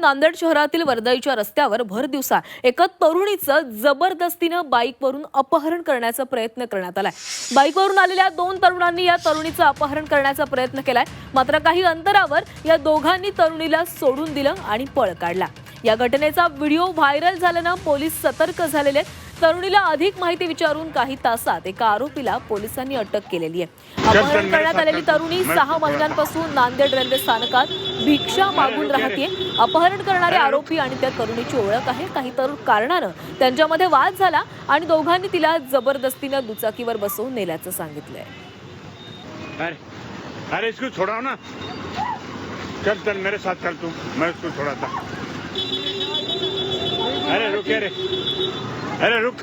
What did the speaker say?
नांदेड शहरातील वर्दळीच्या रस्त्यावर भर दिवसा एका तरुणीचं जबरदस्तीनं बाईकवरून अपहरण करण्याचा प्रयत्न करण्यात आलाय. बाईकवरून आलेल्या दोन तरुणांनी या तरुणीचं अपहरण करण्याचा प्रयत्न केलाय. मात्र काही अंतरावर या दोघांनी तरुणीला सोडून दिलं आणि पळ काढला. या घटनेचा व्हिडिओ व्हायरल झाल्यानं पोलीस सतर्क झालेले आहेत. तरुणीला अधिक माहिती विचारून काही तासात एका आरोपीला पोलिसांनी अटक केलेली आहे. अपहरण करण्यात आलेली तरुणी सहा महिन्यांपासून नांदेड रेल्वे स्थानकात भिक्षा मागून राहते अपहरण करणारे आरोपी आणि त्या तरुणीची ओळख आहे. काही तरुण कारणानं त्यांच्यामध्ये वाद झाला आणि दोघांनी तिला जबरदस्तीनं दुचाकीवर बसवून नेल्याचं सांगितलंय. अरे इसको छोड़ाओ ना. चल चल मेरे साथ चल तू. मैं उसको छोड़ाता अरे रुक अरे. अरे रुक